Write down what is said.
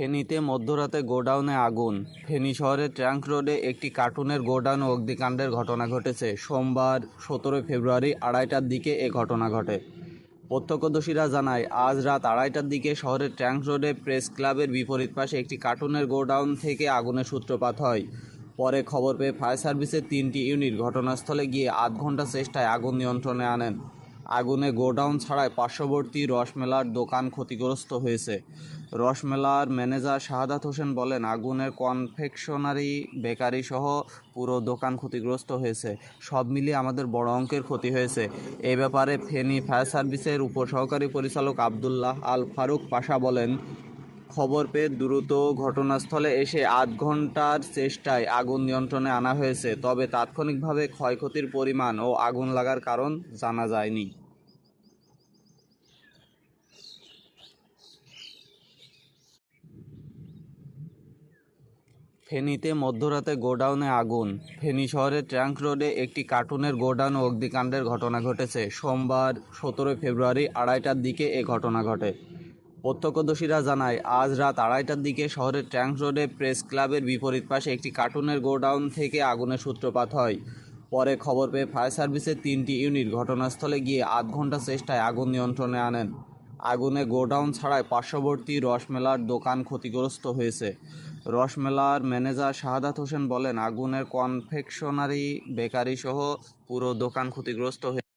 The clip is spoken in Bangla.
ফেনীতে মধ্যরাতে গোডাউনে আগুন। ফেনী শহরের ট্র্যাঙ্ক রোডে একটি কার্টুনের গোডাউন অগ্নিকাণ্ডের ঘটনা ঘটেছে। সোমবার সতেরোই ফেব্রুয়ারি আড়াইটার দিকে এ ঘটনা ঘটে। প্রত্যক্ষদর্শীরা জানায়, আজ রাত আড়াইটার দিকে শহরের ট্র্যাঙ্ক রোডে প্রেস ক্লাবের বিপরীত পাশে একটি কার্টুনের গোডাউন থেকে আগুনের সূত্রপাত হয়। পরে খবর পেয়ে ফায়ার সার্ভিসের তিনটি ইউনিট ঘটনাস্থলে গিয়ে আধ ঘণ্টা চেষ্টায় আগুন নিয়ন্ত্রণে আনেন। আগুনে গোডাউন ছাড়াই পার্শ্ববর্তী রসমেলার দোকান ক্ষতিগ্রস্ত হয়েছে। রসমেলার ম্যানেজার শাহাদাত হোসেন বলেন আগুনের কনফেকশনারি বেকারি সহ পুরো দোকান ক্ষতিগ্রস্ত হয়েছে। সব মিলিয়ে আমাদের বড় অঙ্কের ক্ষতি হয়েছে। এ ব্যাপারে ফেনী ফায়ার সার্ভিসের উপসহকারী পরিচালক আবদুল্লাহ আল ফারুক পাশা বলেন, খবর পেয়ে দ্রুত ঘটনাস্থলে এসে আধ ঘণ্টার চেষ্টায় আগুন নিয়ন্ত্রণে আনা হয়েছে। তবে তাৎক্ষণিকভাবে ক্ষয়ক্ষতির পরিমাণ ও আগুন লাগার কারণ জানা যায়নি। ফেনীতে মধ্যরাতে গোডাউনে আগুন। ফেনী শহরের ট্র্যাঙ্ক রোডে একটি কার্টুনের গোডাউন অগ্নিকাণ্ডের ঘটনা ঘটেছে। সোমবার সতেরোই ফেব্রুয়ারি আড়াইটার দিকে এ ঘটনা ঘটে। প্রত্যক্ষদর্শীরা জানায়, আজ রাত আড়াইটার দিকে শহরের ট্র্যাঙ্ক রোডে প্রেস ক্লাবের বিপরীত পাশে একটি কার্টুনের গোডাউন থেকে আগুনের সূত্রপাত হয়। পরে খবর পেয়ে ফায়ার সার্ভিসের তিনটি ইউনিট ঘটনাস্থলে গিয়ে আধ ঘণ্টা চেষ্টায় আগুন নিয়ন্ত্রণে আনেন। আগুনে গোডাউন ছাড়াই পার্শ্ববর্তী রসমেলার দোকান ক্ষতিগ্রস্ত হয়েছে। রসমেলার ম্যানেজার শাহাদাত হোসেন বলেন, আগুনের কনফেকশনারি বেকারি সহ পুরো দোকান ক্ষতিগ্রস্ত হয়ে